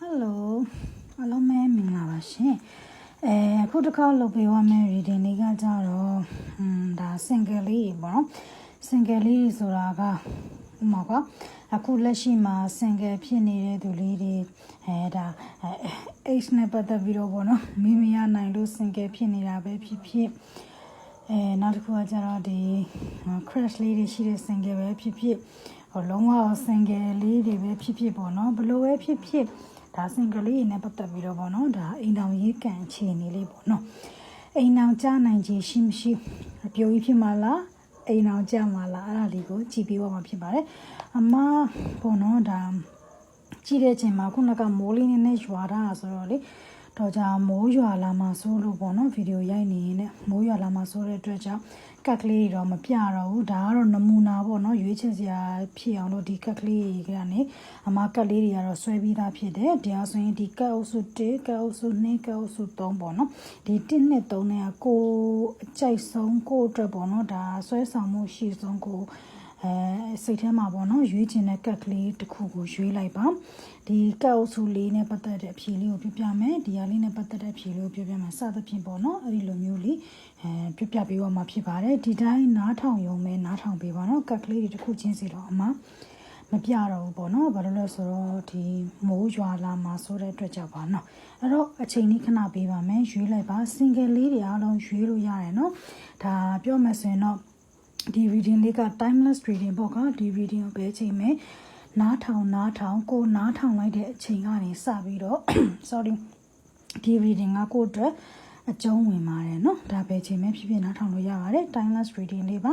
ဟယ်လိုအားလုံးပဲမင်္ဂလာပါရှင်အဲအခုတစ်ခါလုပ်ပေးရမယ့် reading လေးကကြတော့อืมဒါ single လေးပေါ့နော် single လေးဆိုတာကဥမာကအခုလက်ရှိမှာ single ဖြစ်နေတဲ့သူလေးတွေအဲဒါ age နဲ့ပတ်သက်ပြီးတော့ပေါ့နော်မိမရနိုင်လို့ single ဖြစ်နေတာပဲဖြစ်ဖြစ်အဲနောက်တစ်ခုကကြတော့ဒီ crush လေးတွေရှိတဲ့ single ပဲဖြစ်ဖြစ်ဟိုလုံးဝ single လေးတွေပဲဖြစ်ဖြစ်ပေါ့နော်ဘလို့ပဲဖြစ်ဖြစ် ဒါ single လေးတွေနဲ့ပတ်သက်ပြီးတော့ပေါ့နော်ဒါအိမ်တောင်ရေးကန်အခြေအနေလေးပေါ့နော်အိမ်တောင်ကြားနိုင်ခြင်းရှိမရှိအပြိုကြီးဖြစ်မှာလားအိမ်တောင်ကြားမှာလားအဲ့ဒါလေးကိုကြည့်ပြီးတော့မှာဖြစ်ပါတယ်အမပေါ့နော်ဒါကြည့်တဲ့အချိန်မှာခုနကမိုးလေးနည်းနည်းရွာတာဆိုတော့လေ တော့じゃမိုးရွာလာမှဆိုးလို့ပေါ့နော်ဗီဒီယိုရိုက်နေရင်လည်းမိုးရွာလာမှဆိုးတဲ့အတွက်ကြောင့်ကတ်ကလေးတွေတော့မပြတော့ဘူးဒါကတော့နမူနာပေါ့နော်ရွေးချယ်စရာဖြစ်အောင်လို့ဒီကတ်ကလေးတွေကနေအမကတ်လေးတွေကတော့ဆွဲပြီးသားဖြစ်တယ်တရားဆိုရင်ဒီကတ်အုပ်စု1ကတ်အုပ်စု2ကတ်အုပ်စု3ပေါ့နော်ဒီ1နဲ့3နဲ့ကိုအကြိုက်ဆုံးကိုအတွက်ပေါ့နော်ဒါဆွဲဆောင်မှုရှိဆုံးကို အဲစိတ်ထဲမှာပေါ့နော်ရွေးချင်တဲ့ကတ်ကလေးတစ်ခုကိုရွေးလိုက်ပါဒီကတ်အုပ်စုလေးနဲ့ပတ်သက်တဲ့အဖြေလေးကိုပြပြမယ်ဒီဟာလေးနဲ့ပတ်သက်တဲ့အဖြေလေးကိုပြပြမယ်စသဖြင့်ပေါ့နော်အဲ့ဒီလိုမျိုးလေးအဲပြပြပေးတော့မှာဖြစ်ပါတယ်ဒီတိုင်းနားထောင်ရုံပဲနားထောင်ပေးပါနော်ကတ်ကလေးတွေတစ်ခုချင်းစီတော့အမမပြတော့ဘူးပေါ့နော်ဘာလို့လဲဆိုတော့ဒီမိုးရွာလာမှာဆိုတဲ့အတွက်ကြောင့်ပါနော်အဲ့တော့အချိန်လေးခဏပေးပါမယ်ရွေးလိုက်ပါ single လေးတွေအားလုံးရွေးလို့ရတယ်နော်ဒါပြောမှဆိုရင်တော့ ဒီ reading လေးက timeless reading ပေါ့ကဒီ reading ကိုပဲချိန်မယ်နားထောင်နားထောင်ကိုနားထောင်လိုက်တဲ့အချိန်ကနေစပြီးတော့ sorry ဒီ reading ကကိုယ့်အတွက်အကျုံးဝင်ပါတယ်เนาะဒါပဲချိန်မဲ့ဖြစ်ဖြစ်နားထောင်လို့ရပါတယ် timeless reading လေးပါ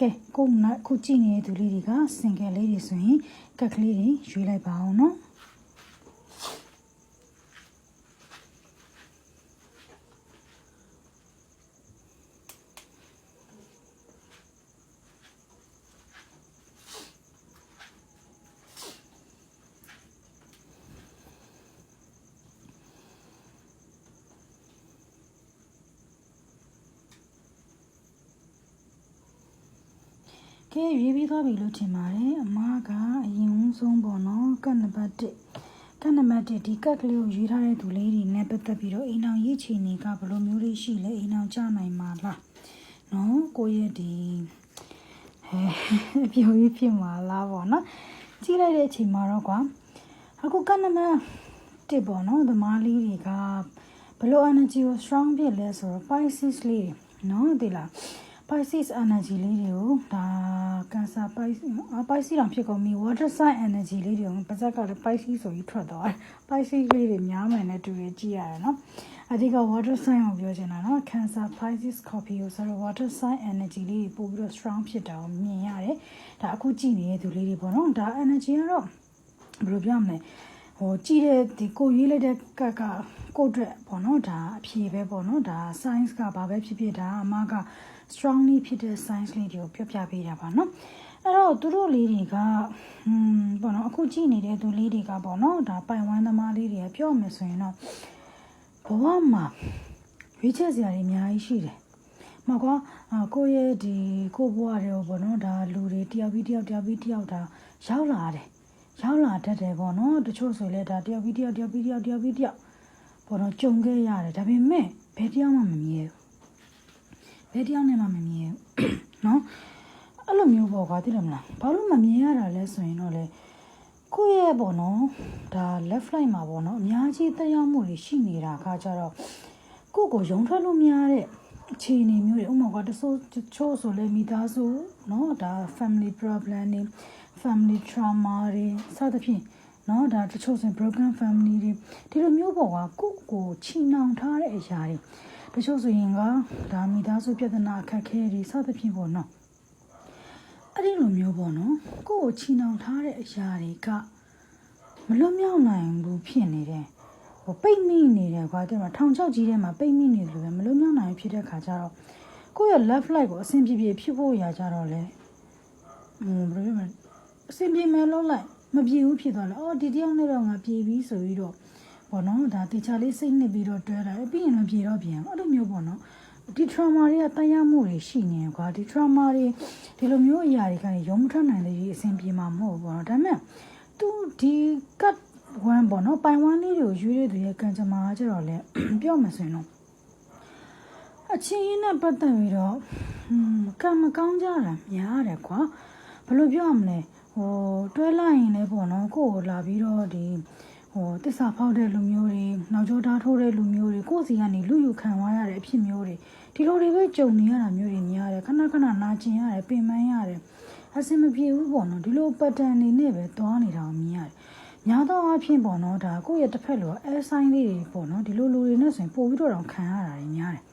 ကဲကိုနာခုကြည့်နေတဲ့သူလေးတွေက single လေးတွေဆိုရင်ကက်ကလေးတွေရွေးလိုက်ပါအောင်เนาะ ကဲရွေးပြီးသွားပြီလို့ထင်ပါတယ်အမကအရင်ဆုံးပေါ့နော်ကတ်နံပါတ်1ကတ်နံပါတ်1ဒီကတ်ကလေးကိုရွေးထားတဲ့သူလေးတွေနဲ့ပတ်သက်ပြီးတော့အိမ်အောင်ရေးချီနေကဘယ်လိုမျိုးလေးရှိလဲအိမ်အောင်ကြနိုင်မှာလားနော်ကိုရဲ့ဒီဟဲအပြိုကြီးဖြစ်မှာလားပေါ့နော်ကြည့်လိုက်တဲ့အချိန်မှာတော့ကွာအခုကတ်နံပါတ်1ပေါ့နော်သမားလေးတွေကဘယ်လို energy ကို strong ဖြစ်လဲဆိုတော့ Pisces လေးနော်ဒီလား Pisces energy လေးတွေကိုဒါ Cancer Pisces Pisces တောင်ဖြစ်ကုန်ပြီ Water sign energy လေးတွေကိုပါဇက်ကလည်း Pisces ဆိုပြီးထွက်သွားတယ် Pisces လေးတွေများမယ်နဲ့တူရကြည့်ရတယ်နော်အဓိက Water sign ကိုပြောချင်တာနော် Cancer Pisces Scorpio ဆိုတော့ Water sign energy လေးတွေပို့ပြီးတော့ strong ဖြစ်တာကိုမြင်ရတယ်ဒါအခုကြည့်နေတဲ့သူလေးတွေပေါ့နော်ဒါ energy ကတော့ဘယ်လိုပြောမလဲဟိုကြည့်တဲ့ဒီကိုရွေးလိုက်တဲ့ကက်ကကိုအတွက်ပေါ့နော်ဒါအဖြေပဲပေါ့နော်ဒါ science ကဘာပဲဖြစ်ဖြစ်ဒါအမက strongly ဖြစ်တဲ့ science လေးတွေကိုပြောပြပေးတာပါเนาะအဲ့တော့သူတို့လေးတွေကอืมပေါ့နော်အခုကြည့်နေတဲ့သူလေးတွေကပေါ့နော်ဒါပိုင်ဝမ်းသမားလေးတွေကပြောမယ်ဆိုရင်တော့ဘဝမှာရွေးချယ်စရာတွေအများကြီးရှိတယ်မကွာကိုရဲ့ဒီကိုဘဝတွေကိုပေါ့နော်ဒါလူတွေတယောက်ပြီးတယောက်တယောက်ပြီးတယောက်ဒါရောက်လာတယ်ရောက်လာတတ်တယ်ပေါ့နော်တချို့ဆိုလဲဒါတယောက်ပြီးတယောက်တယောက်ပြီးတယောက်တယောက်ပြီးတယောက်ပေါ့နော်ကြုံခဲ့ရတယ်ဒါပေမဲ့ဘယ်တယောက်မှမမြဲဘူး ဘယ်တယောက်နဲ့မှမမြင်ဘူးเนาะအဲ့လိုမျိုးပေါ့ကွာသိတယ်မလားဘာလို့မမြင်ရတာလဲဆိုရင်တော့လေကိုယ့်ရဲ့ပေါ့နော်ဒါ left line မှာပေါ့နော်အများကြီးတရားမှုတွေရှိနေတာခါကြတော့ကိုယ့်ကိုယုံထွက်လို့မရတဲ့အခြေအနေမျိုးတွေဥပမာကတဆိုးချို့ဆိုလဲမိသားစုเนาะဒါ family problem တွေ family trauma တွေစသဖြင့်เนาะဒါတချို့ဆို broken family တွေဒီလိုမျိုးပေါ့ကွာကိုယ့်ကိုချီနှောင်ထားတဲ့အရာတွေ တချို့ဆိုရင်ကဒါမိသားစုပြဿနာအခက်အခဲတွေစသဖြင့်ပေါ့နော်အဲ့ဒီလိုမျိုးပေါ့နော်ကိုယ့်ကိုချီနှောင်ထားတဲ့အရာတွေကမလွတ်မြောက်နိုင်ဘူးဖြစ်နေတယ်ဟိုပိတ်မိနေတယ်ကွာတဲ့မှာထောင်ချောက်ကြီးထဲမှာပိတ်မိနေတယ်လို့ပဲမလွတ်မြောက်နိုင်ဖြစ်တဲ့ခါကျတော့ကိုယ့်ရဲ့ love life ကိုအဆင်ပြေပြေဖြစ်ဖို့ရာကြတော့လေဟိုဘယ်လိုပြောမလဲအဆင်ပြေမယ်လို့လိုက်မပြေဘူးဖြစ်သွားတယ်အော်ဒီတယောက်နဲ့တော့ငါပြေပြီဆိုပြီးတော့ ပေါ့နော်ဒါတေချာလေးစိတ်နှစ်ပြီးတော့တွဲတာပြီးရင်လည်းပြေတော့ပြန်အဲ့လိုမျိုးပေါ့နော်ဒီ trauma တွေကတရားမှုတွေရှိနေကွာဒီ trauma တွေဒီလိုမျိုးအရာတွေကနေရုံမထွက်နိုင်တဲ့ကြီးအဆင်ပြေမှာမဟုတ်ဘူးပေါ့နော်ဒါပေမဲ့ तू ဒီ cut ဝမ်းပေါ့နော်ပိုင်ဝမ်းလေးတွေကိုရွေးတဲ့သူရဲ့ကံကြမ္မာကကျတော့လေပြောမှဆိုရင်တော့အချင်းရင်းနဲ့ပတ်သက်ပြီးတော့ဟွန်းကံမကောင်းကြတာများတယ်ကွာဘယ်လိုပြောရမလဲဟိုတွဲလိုက်ရင်လည်းပေါ့နော်ကိုယ့်ကိုလာပြီးတော့ဒီ ဟိုတစ္ဆာဖောက်တဲ့လူမျိုးတွေနောက်ကျောသားထိုးတဲ့လူမျိုးတွေကိုယ့်စီကနေလူယူခံသွားရတဲ့အဖြစ်မျိုးတွေဒီလိုတွေပဲကြုံနေရတာမျိုးတွေများတယ်ခဏခဏနာကျင်ရတယ်ပင်ပန်းရတယ်အဆင်မပြေဘူးပေါ့နော်ဒီလိုပတ်တန်နေနဲ့ပဲသွားနေတာကိုမြင်ရတယ်ညာတော့အဖြစ်ပေါ့နော်ဒါကိုယ့်ရဲ့တစ်ဖက်လိုအဲဆိုင်လေးတွေပေါ့နော်ဒီလိုလူတွေနဲ့ဆိုရင်ပို့ပြီးတော့တောင်ခံရတာတွေများတယ်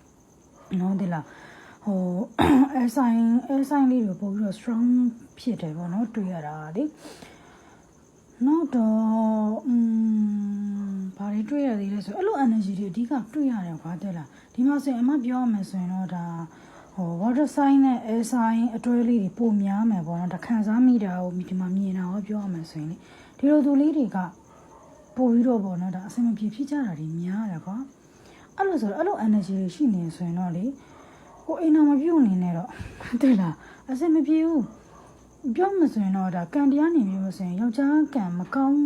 နော်ဒီလားဟိုအဲဆိုင်အဲဆိုင်လေးတွေပို့ပြီးတော့ strong ဖြစ်တယ်ပေါ့နော်တွေ့ရတာလေ နောက်တော့อืมဘာတွေတွေ့ရသေးလဲဆိုအဲ့လို energy တွေအဓိကတွေ့ရတယ်ကွာတဲ့လားဒီမှာဆိုရင်အမပြောရမယ်ဆိုရင်တော့ဒါဟို water sign နဲ့ air sign အတွဲလေးတွေပိုများမယ်ပေါ့နော်ဒါခံစားမိတာကိုဒီမှာမြင်တာကိုပြောရမယ်ဆိုရင်လေဒီလိုသူလေးတွေကပို့ပြီးတော့ပေါ့နော်ဒါအဆင်မပြေဖြစ်ကြတာတွေများတယ်ကွာအဲ့လိုဆိုတော့အဲ့လို energy တွေရှိနေဆိုရင်တော့လေကိုအိမ်တော်မပြုတ်နေနဲ့တော့တဲ့လားအဆင်မပြေဘူး ပြောမှဆိုရင်တော့ဒါကံတရားနေမျိုးမဆိုရင်ယောက်ျားကံမကောင်း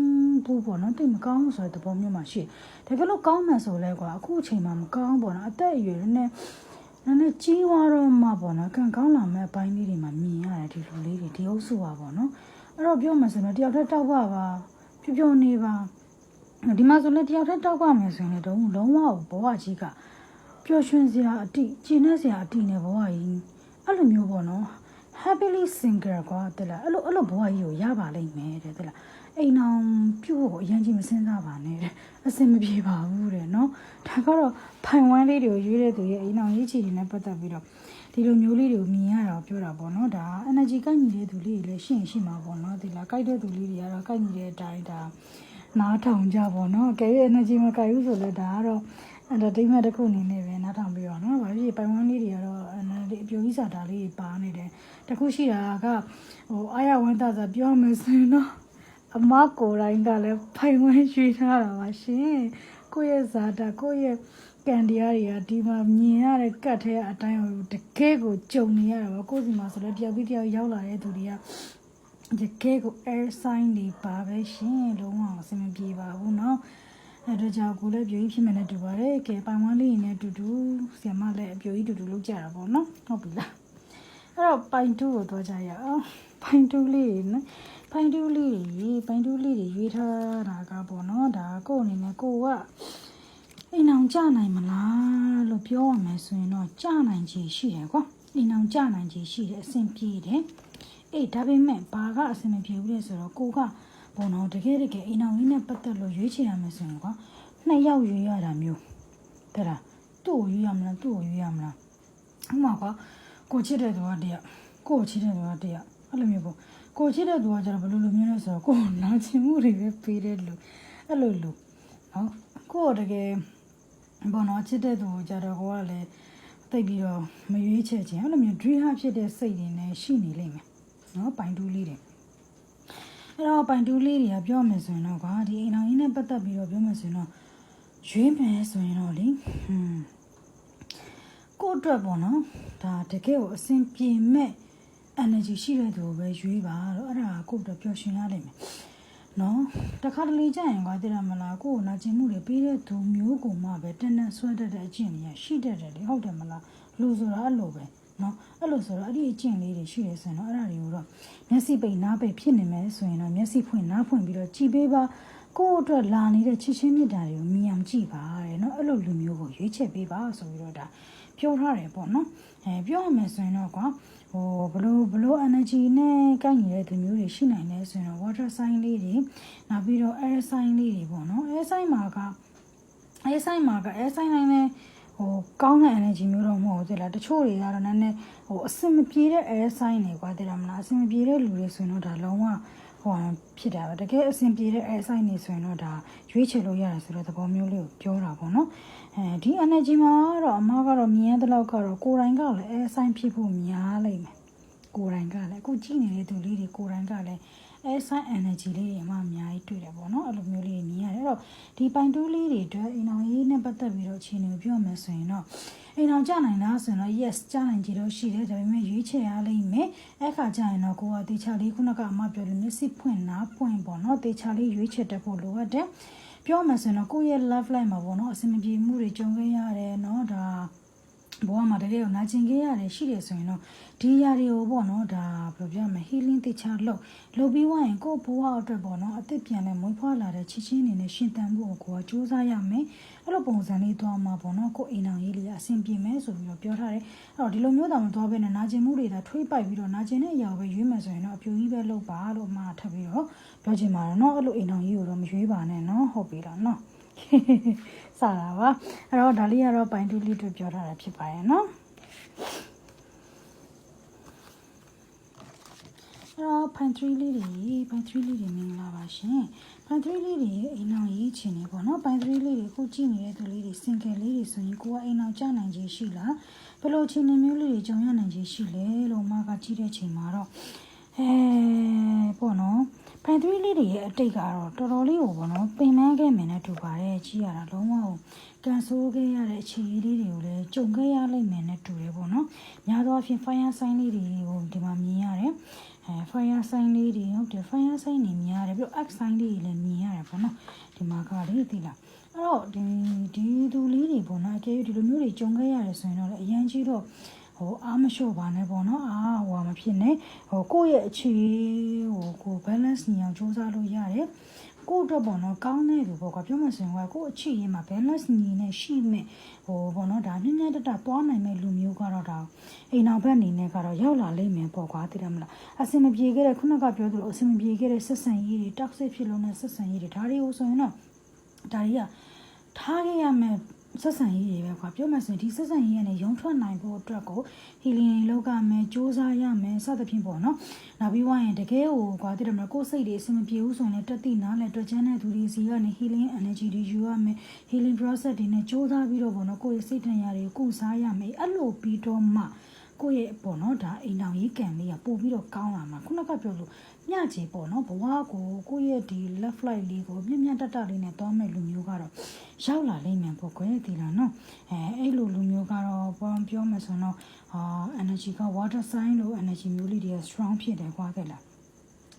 ဘူးပေါ့နော်တိတ်မကောင်းဘူးဆိုတဲ့သဘောမျိုးမှရှိတယ်တကယ်လို့ကောင်းမှဆိုလဲကွာအခုအချိန်မှမကောင်းပေါ့နော်အသက်အရွယ်နဲ့နည်းနည်းကြီးသွားတော့မှပေါ့နော်ကံကောင်းလာမဲ့အပိုင်းလေးတွေမှာမြင်ရတယ်ဒီလိုလေးတွေဒီအုပ်စုပါပေါ့နော်အဲ့တော့ပြောမှဆိုရင်တော့တယောက်တည်းတောက်ပါပါဖြူဖြူနေပါဒီမှာဆိုလဲတယောက်တည်းတောက်ပါမယ်ဆိုရင်လည်းတော့လုံးဝဘဝကြီးကပျော်ရွှင်စရာအတိကျင်းနေစရာအတိနဲ့ဘဝကြီးအဲ့လိုမျိုးပေါ့နော် happily single ကွာတဲ့လားအဲ့လိုအဲ့လိုဘဝကြီးကိုရပါလိမ့်မယ်တဲ့တဲ့လားအိမ်အောင်ပြုတ်ဖို့အရင်ကြီးမစင်စားပါနဲ့တဲ့အစင်မပြေပါဘူးတဲ့နော်ဒါကတော့ဖိုင်ဝမ်းလေးတွေကိုရွေးတဲ့သူရဲ့အိမ်အောင်ရေးချီတွေနဲ့ပတ်သက်ပြီးတော့ဒီလိုမျိုးလေးတွေကိုမြင်ရတာကိုပြောတာပေါ့နော်ဒါ energy ကိုက်ညီတဲ့သူလေးတွေလည်းရှင်းရှင်းမှာပေါ့နော်ဒီလားကိုက်တဲ့သူလေးတွေကတော့ကိုက်ညီတဲ့အတိုင်းဒါနားထောင်ကြပေါ့နော်ကဲရဲ့ energy မကိုက်ဘူးဆိုလဲဒါကတော့ entertainment တစ်ခုအနေနဲ့ပဲနားထောင်ပြီးတော့နော်ဘာဖြစ်ပိုင်ဝမ်းလေးတွေကတော့ဒီအပြိုကြီးစာတာလေးတွေပါနေတယ်တခုရှိတာကဟိုအာရဝန္တာစာပြောမယ်ဆိုရင်တော့အမကိုယ်တိုင်ကလည်းဖိုင်ဝမ်းရွှေထားတာပါရှင်ကိုယ့်ရဲ့ဇာတာကိုယ့်ရဲ့ကံတရားတွေကဒီမှာမြင်ရတဲ့ကတ်ထဲအတိုင်းကိုတကယ်ကိုကြုံနေရတာပါကိုယ့်စီမှာဆိုတော့တယောက်ပြီးတယောက်ရောက်လာတဲ့သူတွေကတကယ်ကို air sign တွေပါပဲရှင်လုံးဝအဆင်မပြေပါဘူးเนาะ အဲ့တော့ကြောင့်ကိုလည်းပြိုကြီးဖြစ်မယ်နဲ့တူပါတယ်ကဲပိုင်ဝမ်းလေးနဲ့အတူတူဆီယမလည်းအပြိုကြီးတူတူလုပ်ကြတာပေါ့နော်ဟုတ်ပြီလားအဲ့တော့ပိုင်တူကိုသွားကြရအောင်ပိုင်တူလေးနော်ပိုင်တူလေးတွေပိုင်တူလေးတွေရွေးထားတာကပေါ့နော်ဒါကို့အနေနဲ့ကိုကအိမ်အောင်ကြနိုင်မလားလို့ပြောရမယ်ဆိုရင်တော့ကြနိုင်ချေရှိတယ်ကွာအိမ်အောင်ကြနိုင်ချေရှိတယ်အဆင်ပြေတယ်အေးဒါပေမဲ့ဘာကအဆင်မပြေဘူးလဲဆိုတော့ကိုက ဘောနော်တကယ်တကယ်အိမ်အောင်ကြီးနဲ့ပတ်သက်လို့ရွေးချယ်ရမယ်ဆိုရင်ကွာနှစ်ယောက်ရွေးရတာမျိုးတဲ့လားသူ့ကိုရွေးရမလားသူ့ကိုရွေးရမလားဥပမာကွာကိုချစ်တဲ့သူကတယောက်ကိုချစ်တဲ့သူကတယောက်အဲ့လိုမျိုးပေါ့ကိုချစ်တဲ့သူကကျတော့ဘယ်လိုလိုမျိုးလဲဆိုတော့ကိုနာချင်မှုတွေပဲပေးတဲ့လူအဲ့လိုလူနော်ကိုတကယ်ဘောနော်ချစ်တဲ့သူကိုကျတော့ကိုကလည်းတိတ်ပြီးတော့မရွေးချယ်ခြင်းအဲ့လိုမျိုး dream ဖြစ်တဲ့စိတ်တွေနဲ့ရှိနေလိမ့်မယ်နော်ပိုင်တူးလေးတွေ အဲ့တော့ပိုင်တူးလေးတွေကပြောမယ်ဆိုရင်တော့ကွာဒီအိမ်တော်ကြီးနဲ့ပတ်သက်ပြီးတော့ပြောမယ်ဆိုရင်တော့ရွေးမယ်ဆိုရင်တော့လေဟွန်းကိုယ့်အတွက်ပေါ့နော်ဒါတကယ်ကိုအဆင်ပြေမဲ့ energy ရှိတဲ့သူကိုပဲရွေးပါတော့အဲ့ဒါကိုယ့်အတွက်ပျော်ရွှင်ရလိမ့်မယ်နော်တခါတလေကြာရင်ကွာတိရမလားကိုယ်နာကျင်မှုတွေပေးတဲ့သူမျိုးကိုမှပဲတန်းတန်းဆွဲတတ်တဲ့အကျင့်တွေကရှိတတ်တယ်လေဟုတ်တယ်မလားလူဆိုတာအဲ့လိုပဲ နော်အဲ့လိုဆိုတော့အဲ့ဒီအကျင့်လေးတွေရှိတယ်ဆိုရင်တော့အဲ့ဒါတွေကိုတော့မျက်စိပိတ်နားပိတ်ဖြစ်နေမယ်ဆိုရင်တော့မျက်စိဖွင့်နားဖွင့်ပြီးတော့ကြည်ပေးပါကိုယ့်အတွက်လာနေတဲ့ချစ်ချင်းမြတ်တာတွေကိုမြင်အောင်ကြည့်ပါတဲ့နော်အဲ့လိုလူမျိုးကိုရွေးချယ်ပေးပါဆိုပြီးတော့ဒါပြောထားတယ်ပေါ့နော်အဲပြောရမယ်ဆိုရင်တော့ကွာဟိုဘလို့ဘလို့ energy နဲ့ကိုက်ညီတဲ့သူမျိုးတွေရှိနိုင်တယ်ဆိုရင်တော့ water sign လေးတွေနောက်ပြီးတော့ air sign လေးတွေပေါ့နော် air sign မှာက air sign မှာက air sign တိုင်းနဲ့ ဟိုကောင်းတဲ့ energy မျိုးတော့မဟုတ်ဘူးတဲ့လားတချို့တွေကတော့နည်းနည်းဟိုအဆင်မပြေတဲ့ air sign တွေကွာတဲ့လားမလားအဆင်မပြေတဲ့လူတွေဆိုရင်တော့ဒါလုံးဝဟိုဖြစ်တာပဲတကယ်အဆင်ပြေတဲ့ air sign တွေဆိုရင်တော့ဒါရွေးချယ်လို့ရတယ်ဆိုတော့သဘောမျိုးလေးကိုပြောတာပေါ့နော်အဲဒီ energy မှာတော့အမကတော့မြင်ရတဲ့လောက်ကတော့ကိုယ်တိုင်ကလည်း air sign ဖြစ်ဖို့များလိမ့်မယ် ကိုယ်တိုင်ကလည်းအခုကြည့်နေတဲ့သူလေးတွေကိုယ်တိုင်ကလည်း air sign energy လေးတွေအမှအများကြီးတွေ့တယ်ပေါ့နော်အဲ့လိုမျိုးလေးမြင်ရတယ် တော့ဒီပိုင်တူးလေးတွေအတွက်အိမ်အောင်ရေးနဲ့ပတ်သက်ပြီးတော့အခြေအနေကိုပြောမယ်ဆိုရင်တော့အိမ်အောင်ကြနိုင်လားဆိုရင်တော့ yes ကြနိုင်ကြတော့ရှိတယ်ဒါပေမဲ့ရွေးချယ်ရလိမ့်မယ်အဲ့ခါကျရင်တော့ကိုကတေချာလေးခုနကအမပြောလို့မျက်စိဖွင့်နားဖွင့်ပေါ့နော်တေချာလေးရွေးချယ်တတ်ဖို့လိုအပ်တယ်ပြောမှဆိုရင်တော့ကိုယ့်ရဲ့ love life မှာပေါ့နော်အဆင်မပြေမှုတွေကြုံခဲ့ရတယ်เนาะဒါ ဘဝမှာတကယ်ကိုနာကျင်ခဲ့ရတယ်ရှိတယ်ဆိုရင်တော့ဒီຢာတွေကိုပေါ့နော်ဒါဘယ်လိုပြောမလဲ healing တေချာလုပ်လုပ်ပြီးွားရင်ကိုယ့်ဘဝအတွက်ပေါ့နော်အသက်ပြန်လဲမွေးဖွားလာတဲ့ချစ်ချင်းအနေနဲ့ရှင်သန်ဖို့ကိုကစူးစမ်းရမယ်အဲ့လိုပုံစံလေးသွားမှာပေါ့နော်ကိုယ့်အိမ်အောင်ရေးလေးအဆင်ပြေမယ်ဆိုပြီးတော့ပြောထားတယ်အဲ့တော့ဒီလိုမျိုးတောင်မသွားဘဲနဲ့နာကျင်မှုတွေဒါထွေးပိုက်ပြီးတော့နာကျင်တဲ့အရာကိုပဲရွေးမယ်ဆိုရင်တော့အပြူကြီးပဲလုပ်ပါလို့အမထပ်ပြီးတော့ပြောချင်ပါတယ်နော်အဲ့လိုအိမ်အောင်ရေးကိုတော့မရွေးပါနဲ့နော်ဟုတ်ပြီလားနော် စတာပါအဲ့တော့ဒါလေးကတော့ပိုင်တူလေးတို့ပြောထားတာဖြစ်ပါရဲ့နော်အဲ့တော့ပိုင်3လေးတွေပိုင်3လေးတွေမင်္ဂလာပါရှင်ပိုင်3လေးတွေအိမ်အောင်ရေးချင်နေပေါ့နော်ပိုင်3လေးတွေခုကြည့်နေတဲ့သူလေးတွေ single လေးတွေဆိုရင်ကိုကအိမ်အောင်ကြနိုင်ခြင်းရှိလားဘယ်လိုအခြေအနေမျိုးလေးတွေကြုံရနိုင်ခြင်းရှိလဲလို့မကကြည့်တဲ့ချိန်မှာတော့အဲပေါ့နော် ဖန်သွေးလေးတွေရဲ့အတိတ်ကတော့တော်တော်လေးကိုပေါ့နော်ပင်ပန်းခဲ့မယ်နဲ့တူပါတယ်ကြီးရတာလုံးဝကိုကန်ဆိုးခဲ့ရတဲ့အခြေအနေလေးတွေကိုလည်းကြုံခဲ့ရလိမ့်မယ်နဲ့တူတယ်ပေါ့နော်များသောအားဖြင့် fire sign လေးတွေကိုဒီမှာမြင်ရတယ်အဲ fire sign လေးတွေဟုတ်တယ် fire sign တွေမြင်ရတယ်ပြီးတော့ x sign လေးတွေလည်းမြင်ရတယ်ပေါ့နော်ဒီမှာကလေးသိလားအဲ့တော့ဒီဒီသူလေးတွေပေါ့နော်အကယ်၍ဒီလိုမျိုးတွေကြုံခဲ့ရတယ်ဆိုရင်တော့လည်းအရန်ကြီးတော့ ဟိုအားမလျှော့ပါနဲ့ပေါ့နော်အာဟိုမဖြစ်နဲ့ဟိုကိုယ့်ရဲ့အခြေဟိုကို balance ညအောင်စူးစမ်းလို့ရတယ်ကိုယ့်အတွက်ပေါ့နော်ကောင်းတဲ့လူပေါ့ကွာပြောမှဆိုရင်ကကိုယ့်အခြေရေးမှာ balance ညီနဲ့ရှိမဲ့ဟိုပေါ့နော်ဒါမြင့်မြတ်တတသွားနိုင်မဲ့လူမျိုးကတော့ဒါအိမ်နောက်ဘက်အနေနဲ့ကတော့ရောက်လာလိမ့်မယ်ပေါ့ကွာသိတယ်မလားအဆင်မပြေခဲ့တဲ့ခုနကပြောသလိုအဆင်မပြေခဲ့တဲ့ဆက်ဆံရေးတွေ toxic ဖြစ်လို့နဲ့ဆက်ဆံရေးတွေဒါတွေကိုဆိုရင်တော့ဒါတွေကထားခဲ့ရမယ် ဆက်ဆံရေးတွေပဲကွာပြောမှဆိုရင်ဒီဆက်ဆံရေးကနေရုံထွက်နိုင်ဖို့အတွက်ကို healing လောက်ကမယ်စူးစမ်းရမယ်စသဖြင့်ပေါ့နော်နောက်ပြီးွားရင်တကယ်ကိုကွာတိတယ်မလားကိုယ်စိတ်တွေအဆင်မပြေဘူးဆိုရင်လည်းတက်တိနားလည်းတွေ့ချမ်းတဲ့သူတွေစီကနေ healing energy တွေယူရမယ် healing process တွေနဲ့စူးစမ်းပြီးတော့ပေါ့နော်ကိုယ့်ရဲ့စိတ်ထင်ရတွေကိုကုစားရမယ်အဲ့လိုပြီးတော့မှ ကိုယ့်ရဲ့ပေါ့နော်ဒါအိမ်တော်ရေးကံလေးကပို့ပြီးတော့ကောင်းလာမှာခုနကပြောလို့ညချေပေါ့နော်ဘဝကိုကိုယ့်ရဲ့ဒီ left light လေးကိုမြင့်မြတ်တက်တက်လေးနဲ့တောင်းမဲ့လူမျိုးကတော့ရောက်လာလိမ့်မယ်ပေါ့ကွယ်ဒီလားနော်အဲအဲ့လိုလူမျိုးကတော့ဘောပြောမှဆိုတော့အာ energy က water sign လို့ energy မျိုးလေးတွေက strong ဖြစ်တယ်ကွာခဲ့လား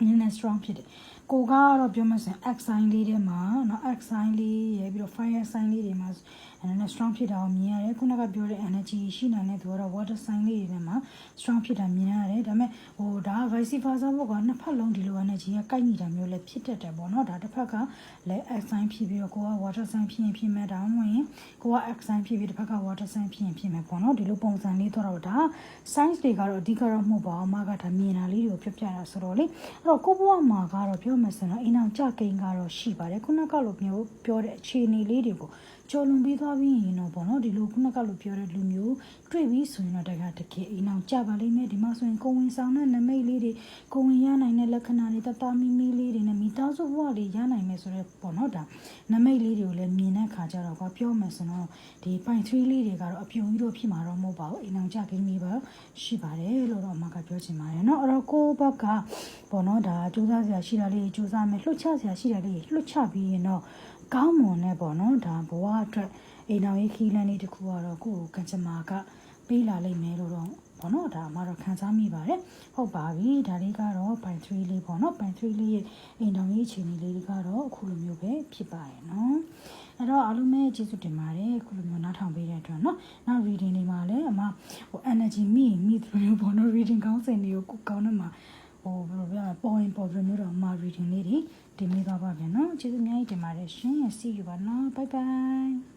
နည်းနည်း strong ဖြစ်တယ်ကိုကတော့ပြောမှဆိုရင် X sign လေးထဲမှာเนาะ X sign လေးရယ်ပြီးတော့ fire sign လေးတွေမှာ နဲ့ strong ဖြစ်တာကိုမြင်ရတယ်ခုနကပြောတဲ့ energy ရှိနိုင်တဲ့သူကတော့ water sign လေးတွေနဲ့မှ strong ဖြစ်တာမြင်ရတယ်ဒါပေမဲ့ဟိုဒါ vice versa ဘက်ကနှစ်ဖက်လုံးဒီလို energy ကကိုက်ညီတာမျိုးလည်းဖြစ်တတ်တယ်ပေါ့နော်ဒါတစ်ဖက်ကလည်း x sign ဖြစ်ပြီးတော့ကိုက water sign ဖြစ်ရင်ဖြစ်မယ်ဒါမှမဟုတ်ရင်ကိုက x sign ဖြစ်ပြီးတစ်ဖက်က water sign ဖြစ်ရင်ဖြစ်မယ်ပေါ့နော်ဒီလိုပုံစံလေးတော့တော့ဒါ science တွေကတော့အဓိကတော့မဟုတ်ပါဘူးအမကဒါမြင်တာလေးတွေကိုပြပြတာဆိုတော့လေအဲ့တော့ကိုဘွားမှာကတော့ပြောမယ်ဆိုတော့အိမ်အောင်ကြကိန်းကတော့ရှိပါတယ်ခုနကလိုမျိုးပြောတဲ့အခြေအနေလေးတွေကို ကြော်လွန်ပြီးသွားပြီးရင်တော့ပေါ့နော်ဒီလိုခုနကလိုပြောတဲ့လူမျိုးတွေ့ပြီးဆိုရင်တော့တကတကယ်အိမ်အောင်ကြပါလိမ့်မယ်ဒီမှာဆိုရင်ကိုဝင်ဆောင်တဲ့နမိတ်လေးတွေကိုဝင်ရနိုင်တဲ့လက္ခဏာတွေတတမီမီလေးတွေနဲ့မိသားစုဘဝလေးရနိုင်မယ်ဆိုတော့ပေါ့နော်ဒါနမိတ်လေးတွေကိုလည်းမြင်တဲ့ခါကျတော့ကွာပြောမယ်ဆိုတော့ဒီပိုင်3လေးတွေကတော့အပြုံကြီးတော့ဖြစ်မှာတော့မဟုတ်ပါဘူးအိမ်အောင်ကြကိန်းလေးပါရှိပါတယ်လို့တော့အမကပြောချင်ပါတယ်เนาะအဲ့တော့ကိုဘက်ကပေါ့နော်ဒါစူးစမ်းစရာရှိတာလေးစူးစမ်းမယ်လှုပ်ချစရာရှိတာလေးလှုပ်ချပြီးရင်တော့ ကောင်းမွန်တဲ့ပေါ့နော်ဒါဘဝအတွက်အိမ်တော်ရေးခီးလန်းလေးတစ်ခုကတော့ကိုယ့်ကိုကံကြမ္မာကပေးလာလိမ့်မယ်လို့တော့ပေါ့နော်ဒါမှတော့ခံစားမိပါတယ်ဟုတ်ပါပြီဒါလေးကတော့ by 3လေးပေါ့နော် by 3လေးရဲ့အိမ်တော်ရေးအခြေအနေလေးတွေကတော့အခုလိုမျိုးပဲဖြစ်ပါရဲ့နော်အဲ့တော့အားလုံးပဲကျေးဇူးတင်ပါတယ်အခုလိုမျိုးနားထောင်ပေးတဲ့အတွက်เนาะနောက် reading တွေမှာလည်းအမဟို energy မိမိတို့မျိုးပေါ့နော် reading ကောင်းစင်တွေကိုကိုကောင်းတဲ့မှာဟိုဘယ်လိုပြောလဲပေါ်ရင်ပေါ်ပြမျိုးတော့အမ reading လေးတွေ တင်ပြသွားပါမယ်နော်ကျေးဇူးအများကြီးတင်ပါတယ်ရှင် see you ပါနော် bye bye